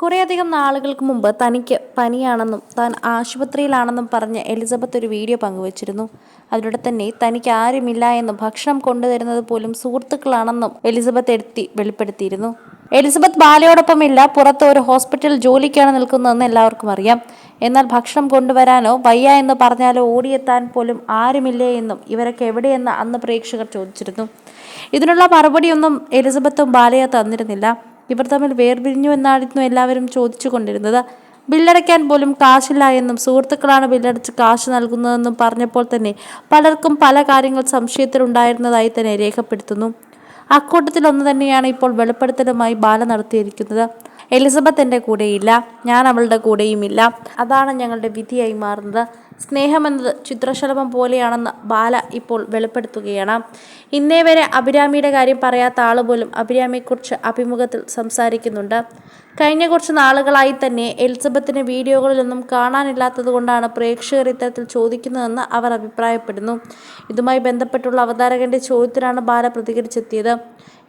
കുറേയധികം നാളുകൾക്ക് മുമ്പ് തനിക്ക് പനിയാണെന്നും താൻ ആശുപത്രിയിലാണെന്നും പറഞ്ഞ് എലിസബത്ത് ഒരു വീഡിയോ പങ്കുവച്ചിരുന്നു. അതിലൂടെ തന്നെ തനിക്ക് ആരുമില്ല എന്നും ഭക്ഷണം കൊണ്ടുതരുന്നത് പോലും സുഹൃത്തുക്കളാണെന്നും എലിസബത്ത് എടുത്തി വെളിപ്പെടുത്തിയിരുന്നു. എലിസബത്ത് ബാലയോടൊപ്പം ഇല്ല പുറത്ത് ഒരു ഹോസ്പിറ്റൽ ജോലിക്കാണ് നിൽക്കുന്നതെന്ന് എല്ലാവർക്കും അറിയാം. എന്നാൽ ഭക്ഷണം കൊണ്ടുവരാനോ വയ്യ എന്ന് പറഞ്ഞാലോ ഓടിയെത്താൻ പോലും ആരുമില്ലേ എന്നും ഇവരൊക്കെ എവിടെയെന്ന് അന്ന് പ്രേക്ഷകർ ചോദിച്ചിരുന്നു. ഇതിനുള്ള മറുപടിയൊന്നും എലിസബത്തും ബാലയ തന്നിരുന്നില്ല. ഇവർ തമ്മിൽ വേർപിരിഞ്ഞു എന്നായിരുന്നു എല്ലാവരും ചോദിച്ചു കൊണ്ടിരുന്നത് ബില്ലടയ്ക്കാൻ പോലും കാശില്ല എന്നും സുഹൃത്തുക്കളാണ് ബില്ലടച്ച് കാശ് നൽകുന്നതെന്നും പറഞ്ഞപ്പോൾ തന്നെ പലർക്കും പല കാര്യങ്ങൾ സംശയത്തിലുണ്ടായിരുന്നതായി തന്നെ രേഖപ്പെടുത്തുന്നു. അക്കൂട്ടത്തിൽ ഒന്ന് തന്നെയാണ് ഇപ്പോൾ വെളിപ്പെടുത്തലുമായി ബാല നടത്തിയിരിക്കുന്നത്. എലിസബത്ത് എന്റെ കൂടെയില്ല. ഞാൻ അവളുടെ കൂടെയുമില്ല. അതാണ് ഞങ്ങളുടെ വിധിയായി മാറുന്നത്. സ്നേഹമെന്നത് ചിത്രശലഭം പോലെയാണെന്ന് ബാല ഇപ്പോൾ വെളിപ്പെടുത്തുകയാണ്. ഇന്നേ വരെ അഭിരാമിയുടെ കാര്യം പറയാത്ത ആൾ പോലും അഭിരാമിയെക്കുറിച്ച് അഭിമുഖത്തിൽ സംസാരിക്കുന്നുണ്ട്. കഴിഞ്ഞ കുറച്ച് നാളുകളായി തന്നെ എലിസബത്തിന് വീഡിയോകളിലൊന്നും കാണാനില്ലാത്തത് കൊണ്ടാണ് പ്രേക്ഷകർ ഇത്തരത്തിൽ ചോദിക്കുന്നതെന്ന് അവർ അഭിപ്രായപ്പെടുന്നു. ഇതുമായി ബന്ധപ്പെട്ടുള്ള അവതാരകന്റെ ചോദ്യത്തിനാണ് ബാല പ്രതികരിച്ചെത്തിയത്.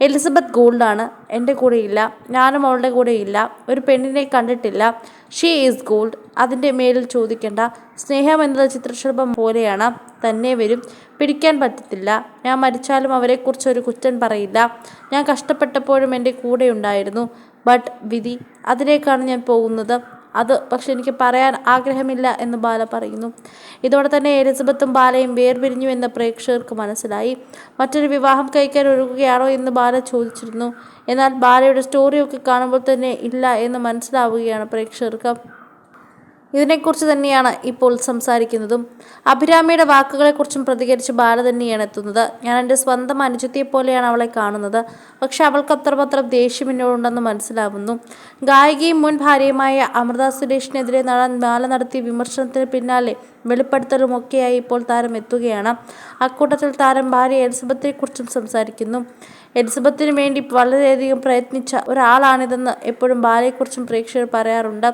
എലിസബത്ത് ഗോൾഡാണ്. എന്റെ കൂടെയില്ല. ഞാനും അവളുടെ കൂടെയില്ല. ഒരു പെണ്ണിനെ കണ്ടിട്ടില്ല. She is gold. അതിന്റെ മേലിൽ ചോദിക്കേണ്ട. സ്നേഹം എന്നത് ചിത്രശലഭം പോലെയാണ്. തന്നെ വരും. പിടിക്കാൻ പറ്റത്തില്ല. ഞാൻ മരിച്ചാലും അവരെക്കുറിച്ച് ഒരു കുറ്റം പറയില്ല. ഞാൻ കഷ്ടപ്പെട്ടപ്പോഴും എന്റെ കൂടെ ഉണ്ടായിരുന്നു. ബട്ട് വിധി അതിലേക്കാണ് ഞാൻ പോകുന്നത്. അത് പക്ഷെ എനിക്ക് പറയാൻ ആഗ്രഹമില്ല എന്ന് ബാല പറയുന്നു. ഇതോടെ തന്നെ എലിസബത്തും ബാലയും വേർപിരിഞ്ഞു എന്ന് പ്രേക്ഷകർക്ക് മനസ്സിലായി. മറ്റൊരു വിവാഹം കഴിക്കാൻ ഒരുങ്ങുകയാണോ എന്ന് ബാല ചോദിച്ചിരുന്നു. എന്നാൽ ബാലയുടെ സ്റ്റോറിയൊക്കെ കാണുമ്പോൾ തന്നെ ഇല്ല എന്ന് മനസ്സിലാവുകയാണ് പ്രേക്ഷകർക്ക്. ഇതിനെക്കുറിച്ച് തന്നെയാണ് ഇപ്പോൾ സംസാരിക്കുന്നതും. അഭിരാമിയുടെ വാക്കുകളെക്കുറിച്ചും പ്രതികരിച്ച് ബാല തന്നെയാണ് എത്തുന്നത്. ഞാൻ എന്റെ സ്വന്തം അനുജത്തിയെ പോലെയാണ് അവളെ കാണുന്നത്. പക്ഷെ അവൾക്ക് അത്രമാത്രം ദേഷ്യം എന്നോടുണ്ടെന്ന് മനസ്സിലാവുന്നു. ഗായികയും മുൻ ഭാര്യയുമായ അമൃത സുരേഷിനെതിരെ നടൻ ബാല നടത്തിയ വിമർശനത്തിന് പിന്നാലെ വെളിപ്പെടുത്തലുമൊക്കെയായി ഇപ്പോൾ താരം എത്തുകയാണ്. അക്കൂട്ടത്തിൽ താരം ഭാര്യ എലിസബത്തിനെക്കുറിച്ചും സംസാരിക്കുന്നു. എലിസബത്തിന് വേണ്ടി വളരെയധികം പ്രയത്നിച്ച ഒരാളാണിതെന്ന് എപ്പോഴും ബാലയെക്കുറിച്ചും പ്രേക്ഷകർ പറയാറുണ്ട്.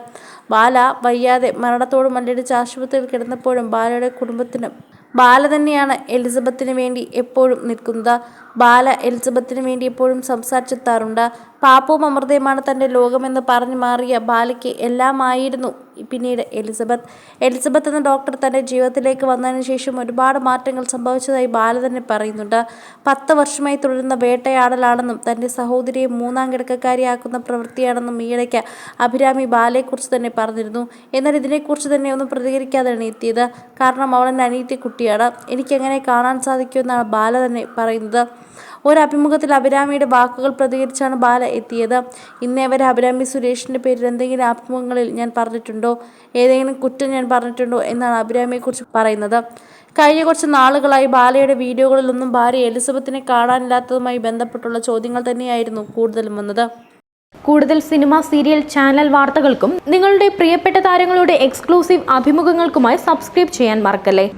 ബാല വയ്യാതെ മരണത്തോട് മല്ലടിച്ച് ആശുപത്രിയിൽ കിടന്നപ്പോഴും ബാലയുടെ കുടുംബത്തിന് ബാല തന്നെയാണ് എലിസബത്തിന് വേണ്ടി എപ്പോഴും നിൽക്കുന്നത്. ബാല എലിസബത്തിന് വേണ്ടി എപ്പോഴും സംസാരിച്ചെത്താറുണ്ട്. പാപ്പവും അമൃതയുമാണ് തന്റെ ലോകമെന്ന് പറഞ്ഞു മാറിയ ബാലയ്ക്ക് എല്ലാമായിരുന്നു. പിന്നീട് എലിസബത്ത്. എലിസബത്ത് എന്ന ഡോക്ടർ തന്റെ ജീവിതത്തിലേക്ക് വന്നതിന് ശേഷം ഒരുപാട് മാറ്റങ്ങൾ സംഭവിച്ചതായി ബാല തന്നെ പറയുന്നുണ്ട്. പത്ത് വർഷമായി തുടരുന്ന വേട്ടയാടലാണെന്നും തന്റെ സഹോദരിയെ മൂന്നാം കിടക്കക്കാരിയാക്കുന്ന പ്രവൃത്തിയാണെന്നും ഈയിടയ്ക്ക് അഭിരാമി ബാലയെക്കുറിച്ച് തന്നെ പറഞ്ഞിരുന്നു. എന്നാൽ ഇതിനെക്കുറിച്ച് തന്നെ ഒന്നും പ്രതികരിക്കാതെ എത്തിയത് കാരണം അവൾ എന്റെ അനിയത്തി കുട്ടിയാണ് എനിക്കെങ്ങനെ കാണാൻ സാധിക്കുമെന്നാണ് ബാല തന്നെ പറയുന്നത്. ഒരു അഭിമുഖത്തിൽ അഭിരാമിയുടെ വാക്കുകൾ പ്രതികരിച്ചാണ് ബാല എത്തിയത്. ഇന്നേ വരെ അഭിരാമി സുരേഷിന്റെ പേരിൽ എന്തെങ്കിലും അഭിമുഖങ്ങളിൽ ഞാൻ പറഞ്ഞിട്ടുണ്ടോ? ഏതെങ്കിലും കുറ്റം ഞാൻ പറഞ്ഞിട്ടുണ്ടോ? എന്നാണ് അഭിരാമിയെക്കുറിച്ച് പറയുന്നത്. കഴിഞ്ഞ കുറച്ച് നാളുകളായി ബാലയുടെ വീഡിയോകളിലൊന്നും ഭാര്യ എലിസബത്തിനെ കാണാനില്ലാത്തതുമായി ബന്ധപ്പെട്ടുള്ള ചോദ്യങ്ങൾ തന്നെയായിരുന്നു കൂടുതലും വന്നത്. കൂടുതൽ സിനിമ സീരിയൽ ചാനൽ വാർത്തകൾക്കും നിങ്ങളുടെ പ്രിയപ്പെട്ട താരങ്ങളുടെ എക്സ്ക്ലൂസീവ് അഭിമുഖങ്ങൾക്കുമായി സബ്സ്ക്രൈബ് ചെയ്യാൻ മറക്കല്ലേ?